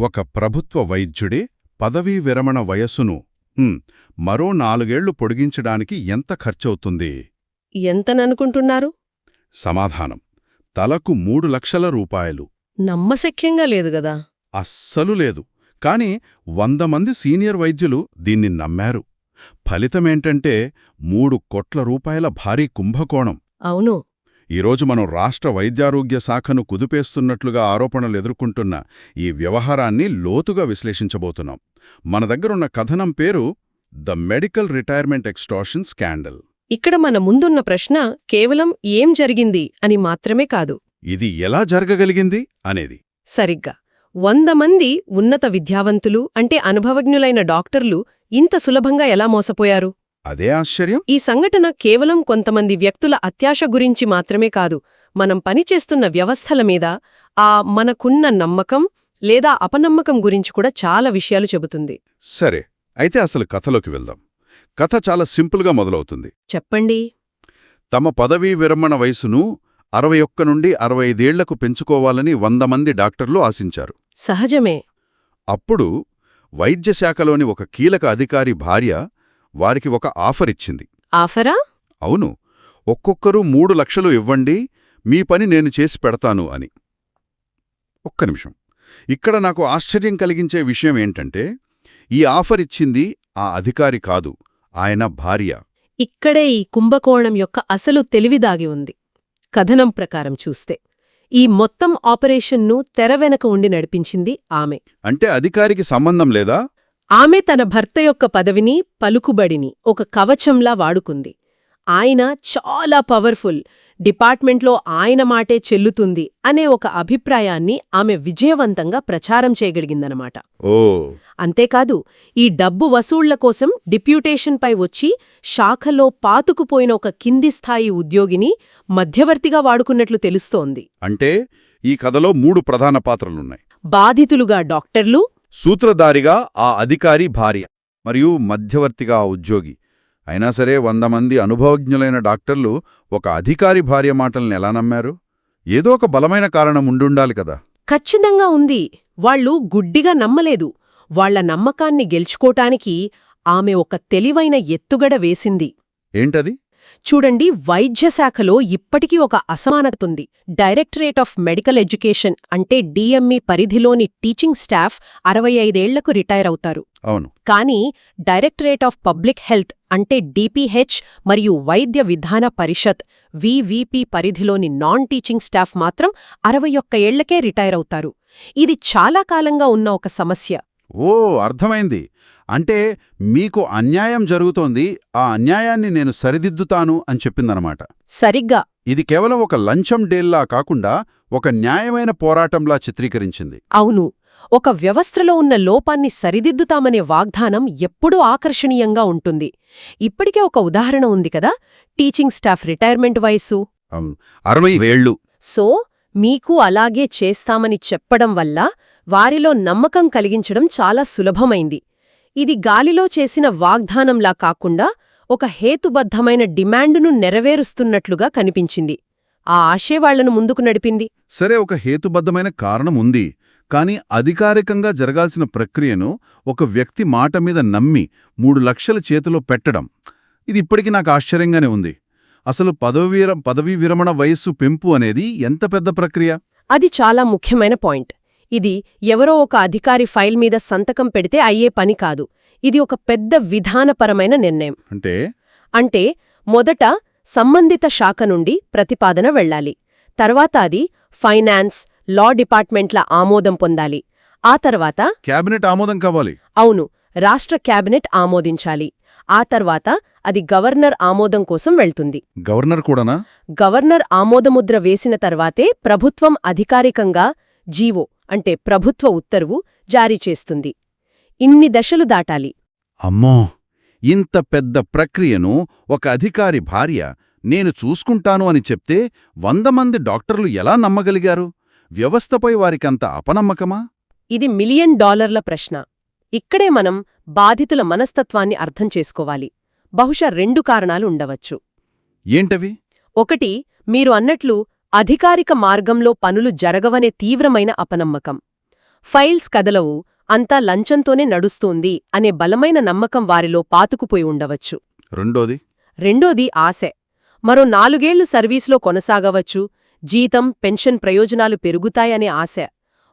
ఒక ప్రభుత్వ వైద్యుడే పదవీ విరమణ వయస్సును మరో నాలుగేళ్ళు పొడిగించడానికి ఎంత ఖర్చవుతుంది? ఎంతననుకుంటున్నారు? సమాధానం. తలకు మూడు లక్షల రూపాయలు. నమ్మశక్యంగా లేదు గదా? అస్సలు లేదు. కాని వంద మంది సీనియర్ వైద్యులు దీన్ని నమ్మారు. ఫలితమేంటంటే మూడు కోట్ల రూపాయల భారీ కుంభకోణం. అవును. ఈరోజు మనం రాష్ట్ర వైద్యారోగ్య శాఖను కుదిపేస్తున్నట్లుగా ఆరోపణలు ఎదుర్కొంటున్న ఈ వ్యవహారాన్ని లోతుగా విశ్లేషించబోతున్నాం. మన దగ్గరున్న కథనం పేరు the medical retirement extortion scandal. ఇక్కడ మన ముందున్న ప్రశ్న కేవలం ఏం జరిగింది అని మాత్రమే కాదు. ఇది ఎలా జరగగలిగింది అనేది. సరిగ్గా. వంద మంది ఉన్నత విద్యావంతులు అంటే అనుభవజ్ఞులైన డాక్టర్లు ఇంత సులభంగా ఎలా మోసపోయారు? అదే ఆశ్చర్యం? ఈ సంఘటన కేవలం కొంతమంది వ్యక్తుల అత్యాశ గురించి మాత్రమే కాదు మనం పనిచేస్తున్న వ్యవస్థల మీద ఆ మనకున్న నమ్మకం లేదా అపనమ్మకం గురించి కూడా చాలా విషయాలు చెబుతుంది. సరే అయితే అసలు కథలోకి వెళ్దాం. కథ చాలా సింపుల్గా మొదలవుతుంది. చెప్పండి. తమ పదవీ విరమణ వయసును అరవై ఒక్క నుండి అరవై ఐదేళ్ళకు పెంచుకోవాలని వంద మంది డాక్టర్లు ఆశించారు. సహజమే. అప్పుడు వైద్యశాఖలోని ఒక కీలక అధికారి భార్య వారికి ఒక ఆఫర్ ఇచ్చింది. ఆఫరా? అవును. ఒక్కొక్కరూ మూడు లక్షలు ఇవ్వండి మీ పని నేను చేసి పెడతాను అని. ఒక్క నిమిషం. ఇక్కడ నాకు ఆశ్చర్యం కలిగించే విషయం ఏంటంటే ఈ ఆఫర్ ఇచ్చింది ఆ అధికారి కాదు ఆయన భార్య. ఇక్కడే ఈ కుంభకోణం యొక్క అసలు తెలివిదాగి ఉంది. కథనం ప్రకారం చూస్తే ఈ మొత్తం ఆపరేషన్ను తెర వెనక ఉండి నడిపించింది ఆమె. అంటే అధికారికి సంబంధం లేదా? ఆమె తన భర్త యొక్క పదవిని పలుకుబడిని ఒక కవచంలా వాడుకుంది. ఆయన చాలా పవర్ఫుల్ డిపార్ట్మెంట్లో ఆయన మాటే చెల్లుతుంది అనే ఒక అభిప్రాయాన్ని ఆమె విజయవంతంగా ప్రచారం చేయగలిగిందనమాట. ఓ. అంతేకాదు ఈ డబ్బు వసూళ్ళ కోసం డిప్యూటేషన్పై వచ్చి శాఖలో పాతుకుపోయిన ఒక కింది స్థాయి ఉద్యోగిని మధ్యవర్తిగా వాడుకున్నట్లు తెలుస్తోంది. అంటే ఈ కథలో మూడు ప్రధాన పాత్రలున్నాయి. బాధితులుగా డాక్టర్లు సూత్రధారిగా ఆ అధికారి భార్య మరియు మధ్యవర్తిగా ఆ ఉద్యోగి. అయినా సరే వంద మంది అనుభవజ్ఞులైన డాక్టర్లు ఒక అధికారి భార్య మాటల్ని ఎలా నమ్మారు? ఏదో ఒక బలమైన కారణం ఉండుండాలి కదా. ఖచ్చితంగా ఉంది. వాళ్ళు గుడ్డిగా నమ్మలేదు. వాళ్ళ నమ్మకాన్ని గెలుచుకోటానికి ఆమె ఒక తెలివైన ఎత్తుగడ వేసింది. ఏంటది? చూడండి వైద్యశాఖలో ఇప్పటికీ ఒక అసమానతుంది డైరెక్టరేట్ ఆఫ్ మెడికల్ ఎడ్యుకేషన్ అంటే డిఎంఈ పరిధిలోని టీచింగ్ స్టాఫ్ అరవై ఐదేళ్ళకు రిటైర్ అవుతారు. అవును. కానీ డైరెక్టరేట్ ఆఫ్ పబ్లిక్ హెల్త్ అంటే డిపిహెచ్ మరియు వైద్య విధాన పరిషత్ వివిపి పరిధిలోని నాన్ టీచింగ్ స్టాఫ్ మాత్రం అరవై ఒక్క ఏళ్ళకే రిటైర్ అవుతారు. ఇది చాలా కాలంగా ఉన్న ఒక సమస్య. ఓ అర్థమైంది. అంటే మీకు అన్యాయం జరుగుతోంది ఆ అన్యాయాన్ని నేను సరిదిద్దుతాను అని చెప్పిందనమాట. సరిగ్గా. ఇది కేవలం ఒక లంచం డేల్లా కాకుండా ఒక న్యాయమైన పోరాటంలా చిత్రీకరించింది. అవును. ఒక వ్యవస్థలో ఉన్న లోపాన్ని సరిదిద్దుతామనే వాగ్దానం ఎప్పుడూ ఆకర్షణీయంగా ఉంటుంది. ఇప్పటికే ఒక ఉదాహరణ ఉంది కదా టీచింగ్ స్టాఫ్ రిటైర్మెంట్ వయసు అరవై వేళ్ళు. సో మీకు అలాగే చేస్తామని చెప్పడం వల్ల వారిలో నమ్మకం కలిగించడం చాలా సులభమైంది. ఇది గాలిలో చేసిన వాగ్దానంలా కాకుండా ఒక హేతుబద్ధమైన డిమాండును నెరవేరుస్తున్నట్లుగా కనిపించింది. ఆ ఆశే వాళ్ళను ముందుకు నడిపింది. సరే ఒక హేతుబద్ధమైన కారణం ఉంది. కానీ అధికారికంగా జరగాల్సిన ప్రక్రియను ఒక వ్యక్తి మాట మీద నమ్మి మూడు లక్షల చేతిలో పెట్టడం ఇది ఇప్పటికీ నాకు ఆశ్చర్యంగానే ఉంది. అసలు పదవీర పదవీ విరమణ వయస్సు పెంపు అనేది ఎంత పెద్ద ప్రక్రియ? అది చాలా ముఖ్యమైన పాయింట్. ఇది ఎవరో ఒక అధికారి ఫైల్ మీద సంతకం పెడితే అయ్యే పని కాదు. ఇది ఒక పెద్ద విధానపరమైన నిర్ణయం. అంటే? అంటే మొదట సంబంధిత శాఖ నుండి ప్రతిపాదన వెళ్ళాలి. తర్వాత అది ఫైనాన్స్ లా డిపార్ట్మెంట్ల ఆమోదం పొందాలి. ఆ తర్వాత క్యాబినెట్ ఆమోదం కావాలి. అవును రాష్ట్ర క్యాబినెట్ ఆమోదించాలి. ఆ తర్వాత అది గవర్నర్ ఆమోదం కోసం వెళ్తుంది. గవర్నర్ కూడానా? గవర్నర్ ఆమోదముద్ర వేసిన తర్వాతే ప్రభుత్వం అధికారికంగా జీవో అంటే ప్రభుత్వ ఉత్తర్వు జారీ చేస్తుంది. ఇన్ని దశలు దాటాలి. అమ్మో! ఇంత పెద్ద ప్రక్రియను ఒక అధికారి భార్య నేను చూసుకుంటాను అని చెప్తే వంద మంది డాక్టర్లు ఎలా నమ్మగలిగారు? వ్యవస్థపై వారికంత అపనమ్మకమా? ఇది మిలియన్ డాలర్ల ప్రశ్న. ఇక్కడే మనం బాధితుల మనస్తత్వాన్ని అర్థం చేసుకోవాలి. బహుశా రెండు కారణాలు ఉండవచ్చు. ఏంటవి? ఒకటి మీరు అన్నట్లు అధికారిక మార్గంలో పనులు జరగవనే తీవ్రమైన అపనమ్మకం. ఫైల్స్ కదలవు అంతా లంచంతోనే నడుస్తోంది అనే బలమైన నమ్మకం వారిలో పాతుకుపోయి ఉండవచ్చు. రెండోది? రెండోది ఆశే. మరో నాలుగేళ్ళు సర్వీస్లో కొనసాగవచ్చు జీతం పెన్షన్ ప్రయోజనాలు పెరుగుతాయనే ఆశ.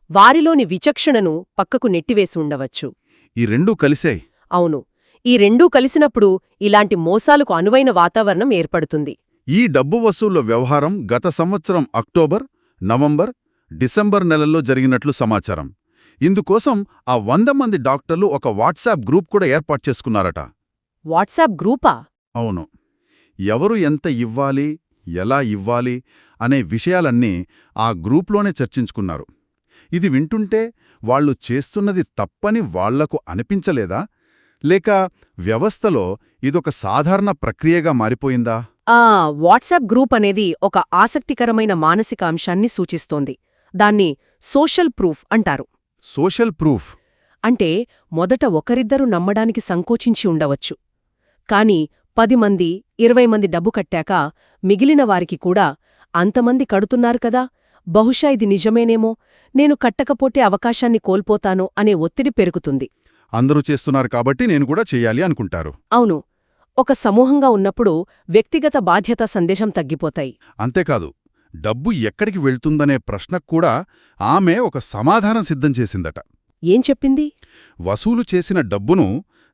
వారిలోని విచక్షణను పక్కకు నెట్టివేసి ఉండవచ్చు. ఈ రెండూ కలిసాయి. అవును. ఈ రెండూ కలిసినప్పుడు ఇలాంటి మోసాలకు అనువైన వాతావరణం ఏర్పడుతుంది. ఈ డబ్బు వసూళ్ళ వ్యవహారం గత సంవత్సరం అక్టోబర్ నవంబర్ డిసెంబర్ నెలల్లో జరిగినట్లు సమాచారం. ఇందుకోసం ఆ వంద మంది డాక్టర్లు ఒక వాట్సాప్ గ్రూప్ కూడా ఏర్పాటు చేసుకున్నారట. వాట్సాప్ గ్రూపా? అవును. ఎవరు ఎంత ఇవ్వాలి ఎలా ఇవ్వాలి అనే విషయాలన్నీ ఆ గ్రూప్లోనే చర్చించుకున్నారు. ఇది వింటుంటే వాళ్ళు చేస్తున్నది తప్పని వాళ్ళకు అనిపించలేదా? లేక వ్యవస్థలో ఇదొక సాధారణ ప్రక్రియగా మారిపోయిందా? ఆ వాట్సాప్ గ్రూప్ అనేది ఒక ఆసక్తికరమైన మానసిక అంశాన్ని సూచిస్తోంది. దాన్ని సోషల్ ప్రూఫ్ అంటారు. Social proof? అంటే మొదట ఒకరిద్దరు నమ్మడానికి సంకోచించి ఉండవచ్చు. కాని పది మంది ఇరవై మంది డబ్బు కట్టాక మిగిలిన వారికి కూడా అంతమంది కడుతున్నారు కదా బహుశా ఇది నిజమేనేమో నేను కట్టకపోతే అవకాశాన్ని కోల్పోతాను అనే ఒత్తిడి పెరుగుతుంది. అందరూ చేస్తున్నారు కాబట్టి నేను కూడా చెయ్యాలి అనుకుంటారు. అవును. ఒక సమూహంగా ఉన్నప్పుడు వ్యక్తిగత బాధ్యత సందేశం తగ్గిపోతాయి. అంతేకాదు డబ్బు ఎక్కడికి వెళ్తుందనే ప్రశ్నకు కూడా ఆమె ఒక సమాధానం సిద్ధం చేసిందట. ఏం చెప్పింది? వసూలు చేసిన డబ్బును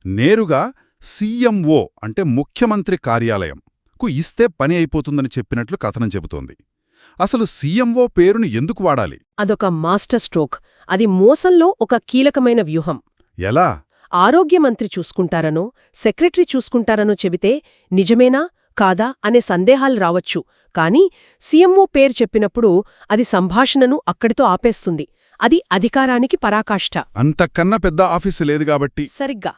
నేరుగా సీఎంఓ అంటే ముఖ్యమంత్రి కార్యాలయం కు ఇస్తే పని అయిపోతుందని చెప్పినట్లు కథనం చెబుతోంది. అసలు సీఎంఓ పేరును ఎందుకు వాడాలి? అదొక మాస్టర్ స్ట్రోక్. అది మోసంలో ఒక కీలకమైన వ్యూహం. ఎలా? ఆరోగ్య మంత్రి చూసుకుంటారనో సెక్రటరీ చూసుకుంటారనో చెబితే నిజమేనా కాదా అనే సందేహాలు రావచ్చు. కాని సీఎంఓ పేరు చెప్పినప్పుడు అది సంభాషణను అక్కడితో ఆపేస్తుంది. అది అధికారానికి పరాకాష్ఠ అంతకన్నా పెద్ద ఆఫీసు లేదు కాబట్టి. సరిగ్గా.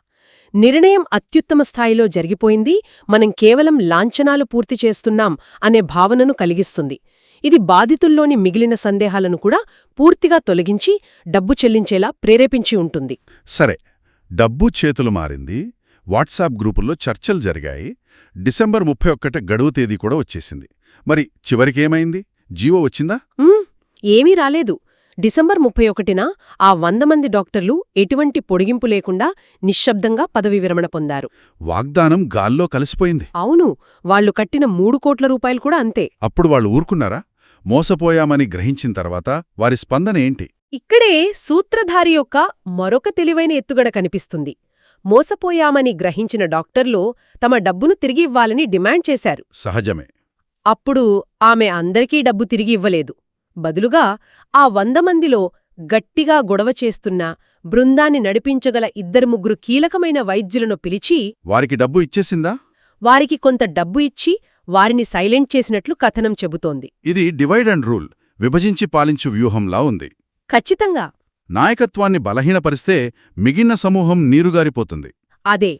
నిర్ణయం అత్యుత్తమ స్థాయిలో జరిగిపోయింది. మనం కేవలం లాంఛనాలు పూర్తి చేస్తున్నాం అనే భావనను కలిగిస్తుంది. ఇది బాధితుల్లోని మిగిలిన సందేహాలను కూడా పూర్తిగా తొలగించి డబ్బు చెల్లించేలా ప్రేరేపించి ఉంటుంది. సరే. డబ్బు చేతులు మారింది. వాట్సాప్ గ్రూపుల్లో చర్చలు జరిగాయి. డిసెంబర్ ముప్పై ఒక్కట గడువు తేదీ కూడా వచ్చేసింది. మరి చివరికేమైంది జీవో వచ్చిందా? ఏమీ రాలేదు. డిసెంబర్ ముప్పై ఒకటిన ఆ వంద మంది డాక్టర్లు ఎటువంటి పొడిగింపు లేకుండా నిశ్శబ్దంగా పదవి విరమణ పొందారు. వాగ్దానం గాల్లో కలిసిపోయింది. అవును వాళ్ళు కట్టిన మూడు కోట్ల రూపాయలు కూడా అంతే. అప్పుడు వాళ్ళు ఊరుకున్నారా? మోసపోయామని గ్రహించిన తర్వాత వారి స్పందన ఏంటి? ఇక్కడే సూత్రధారి యొక్క మరొక తెలివైన ఎత్తుగడ కనిపిస్తుంది. మోసపోయామని గ్రహించిన డాక్టర్లు తమ డబ్బును తిరిగి ఇవ్వాలని డిమాండ్ చేశారు. సహజమే. అప్పుడు ఆమె అందరికీ డబ్బు తిరిగి ఇవ్వలేదు. బదులుగా ఆ వంద మందిలో గట్టిగా గొడవ చేస్తున్న బృందాన్ని నడిపించగల ఇద్దరు ముగ్గురు కీలకమైన వైద్యులను పిలిచి వారికి డబ్బు ఇచ్చేసిందా? వారికి కొంత డబ్బు ఇచ్చి వారిని సైలెంట్ చేసినట్లు కథనం చెబుతోంది. ఇది డివైడ్ అండ్ రూల్. విభజించి పాలించు వ్యూహంలా ఉంది. ఖచ్చితంగా. నాయకత్వాన్ని బలహీనపరిస్తే మిగిలిన సమూహం నీరుగారిపోతుంది. అదే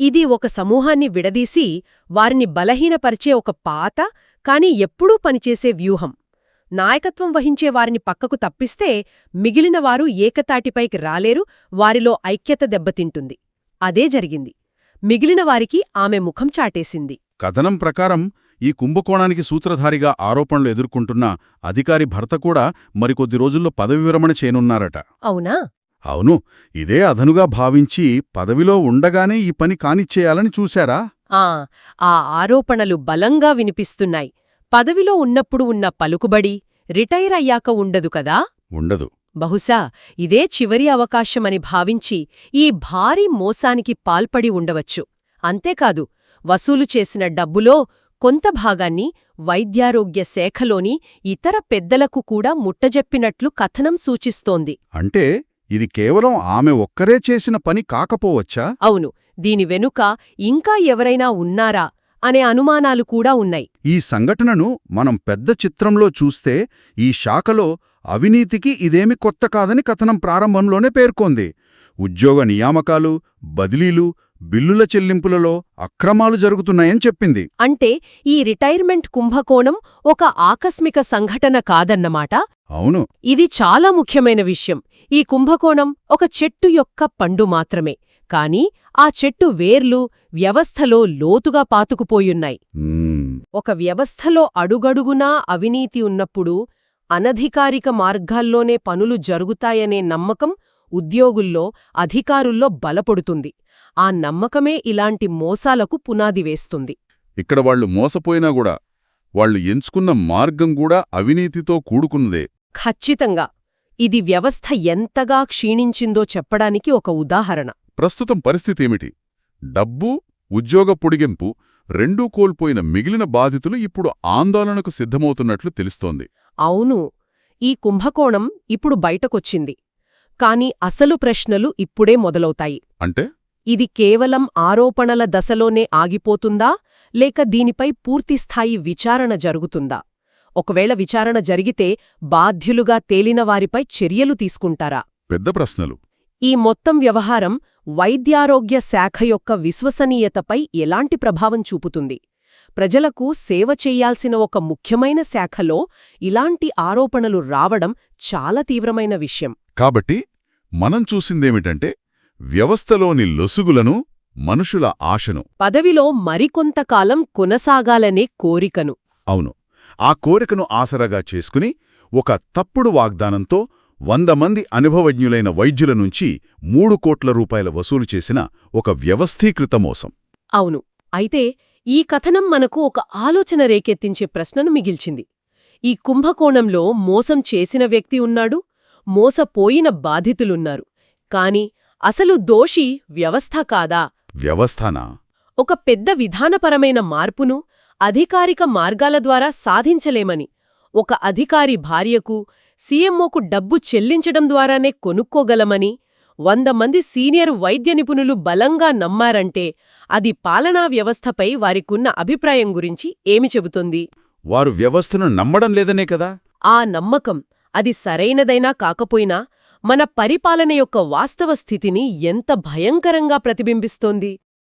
ఇది ఒక సమూహాన్ని విడదీసి వారిని బలహీనపరిచే ఒక పాత కాని ఎప్పుడూ పనిచేసే వ్యూహం. నాయకత్వం వహించే వారిని పక్కకు తప్పిస్తే మిగిలిన వారు ఏకతాటిపైకి రాలేరు వారిలో ఐక్యత దెబ్బతింటుంది. అదే జరిగింది. మిగిలిన వారికి ఆమె ముఖం చాటేసింది. కథనం ప్రకారం ఈ కుంభకోణానికి సూత్రధారిగా ఆరోపణలు ఎదుర్కొంటున్న అధికారి భర్త కూడా మరికొద్ది రోజుల్లో పదవి విరమణ చేయనున్నారట. అవునా? అవును ఇదే అదనుగా భావించి పదవిలో ఉండగానే ఈ పని కానిచ్చేయాలని చూశారా? ఆ ఆ ఆరోపణలు బలంగా వినిపిస్తున్నాయి. పదవిలో ఉన్నప్పుడు ఉన్న పలుకుబడి రిటైర్ అయ్యాక ఉండదు కదా? ఉండదు. బహుశా ఇదే చివరి అవకాశమని భావించి ఈ భారీ మోసానికి పాల్పడి ఉండవచ్చు. అంతేకాదు వసూలు చేసిన డబ్బులో కొంత భాగాన్ని వైద్యారోగ్య శాఖలోని ఇతర పెద్దలకు కూడా ముట్టజెప్పినట్లు కథనం సూచిస్తోంది. అంటే ఇది కేవలం ఆమె ఒక్కరే చేసిన పని కాకపోవచ్చా? అవును దీని వెనుక ఇంకా ఎవరైనా ఉన్నారా అనే అనుమానాలు కూడా ఉన్నాయి. ఈ సంఘటనను మనం పెద్ద చిత్రంలో చూస్తే ఈ శాఖలో అవినీతికి ఇదేమి కొత్త కాదని కథనం ప్రారంభంలోనే పేర్కొంది. ఉద్యోగ నియామకాలు బదిలీలు బిల్లుల చెల్లింపులలో అక్రమాలు జరుగుతున్నాయని చెప్పింది. అంటే ఈ రిటైర్మెంట్ కుంభకోణం ఒక ఆకస్మిక సంఘటన కాదన్నమాట? అవును. ఇది చాలా ముఖ్యమైన విషయం. ఈ కుంభకోణం ఒక చెట్టు యొక్క పండు మాత్రమే. కాని ఆ చెట్టు వేర్లు వ్యవస్థలో లోతుగా పాతుకుపోయున్నాయి. ఒక వ్యవస్థలో అడుగడుగునా అవినీతి ఉన్నప్పుడు అనధికారిక మార్గాల్లోనే పనులు జరుగుతాయనే నమ్మకం ఉద్యోగుల్లో అధికారుల్లో బలపడుతుంది. ఆ నమ్మకమే ఇలాంటి మోసాలకు పునాది వేస్తుంది. ఇక్కడ వాళ్ళు మోసపోయినా కూడా వాళ్ళు ఎంచుకున్న మార్గం కూడా అవినీతితో కూడుకున్నదే. ఖచ్చితంగా. ఇది వ్యవస్థ ఎంతగా క్షీణించిందో చెప్పడానికి ఒక ఉదాహరణ. ప్రస్తుతం పరిస్థితేమిటి డబ్బు ఉద్యోగ పొడిగింపు రెండూ కోల్పోయిన మిగిలిన బాధితులు ఇప్పుడు ఆందోళనకు సిద్ధమవుతున్నట్లు తెలుస్తోంది. అవును. ఈ కుంభకోణం ఇప్పుడు బయటకొచ్చింది. కాని అసలు ప్రశ్నలు ఇప్పుడే మొదలవుతాయి. అంటే? ఇది కేవలం ఆరోపణల దశలోనే ఆగిపోతుందా? లేక దీనిపై పూర్తిస్థాయి విచారణ జరుగుతుందా? ఒకవేళ విచారణ జరిగితే బాధ్యులుగా తేలిన వారిపై చర్యలు తీసుకుంటారా? పెద్ద ప్రశ్నలు. ఈ మొత్తం వ్యవహారం వైద్యారోగ్య శాఖ యొక్క విశ్వసనీయతపై ఎలాంటి ప్రభావం చూపుతుంది? ప్రజలకు సేవ చెయ్యాల్సిన ఒక ముఖ్యమైన శాఖలో ఇలాంటి ఆరోపణలు రావడం చాలా తీవ్రమైన విషయం. కాబట్టి మనం చూసిందేమిటంటే వ్యవస్థలోని లొసుగులను మనుషుల ఆశను. పదవిలో మరికొంతకాలం కొనసాగాలనే కోరికను. అవును. ఆ కోరికను ఆసరాగా చేసుకుని ఒక తప్పుడు వాగ్దానంతో వంద మంది అనుభవజ్ఞులైన వైద్యుల నుంచి మూడు కోట్ల రూపాయల వసూలు చేసిన ఒక వ్యవస్థీకృత మోసం. అవును. అయితే ఈ కథనం మనకు ఒక ఆలోచన రేకెత్తించే ప్రశ్నను మిగిల్చింది. ఈ కుంభకోణంలో మోసం చేసిన వ్యక్తి ఉన్నాడు? మోసపోయిన బాధితులున్నారు. కాని అసలు దోషి వ్యవస్థ కాదా? వ్యవస్థనా? ఒక పెద్ద విధానపరమైన మార్పును అధికారిక మార్గాల ద్వారా సాధించలేమని ఒక అధికారి భార్యకు సీఎంఓకు డబ్బు చెల్లించడం ద్వారానే కొనుక్కోగలమని వంద మంది సీనియర్ వైద్య నిపుణులు బలంగా నమ్మారంటే అది పాలనా వ్యవస్థపై వారికున్న అభిప్రాయం గురించి ఏమి చెబుతుంది? వారు వ్యవస్థను నమ్మడం లేదనే కదా? ఆ నమ్మకం అది సరైనదైనా కాకపోయినా మన పరిపాలన యొక్క వాస్తవ స్థితిని ఎంత భయంకరంగా ప్రతిబింబిస్తోంది.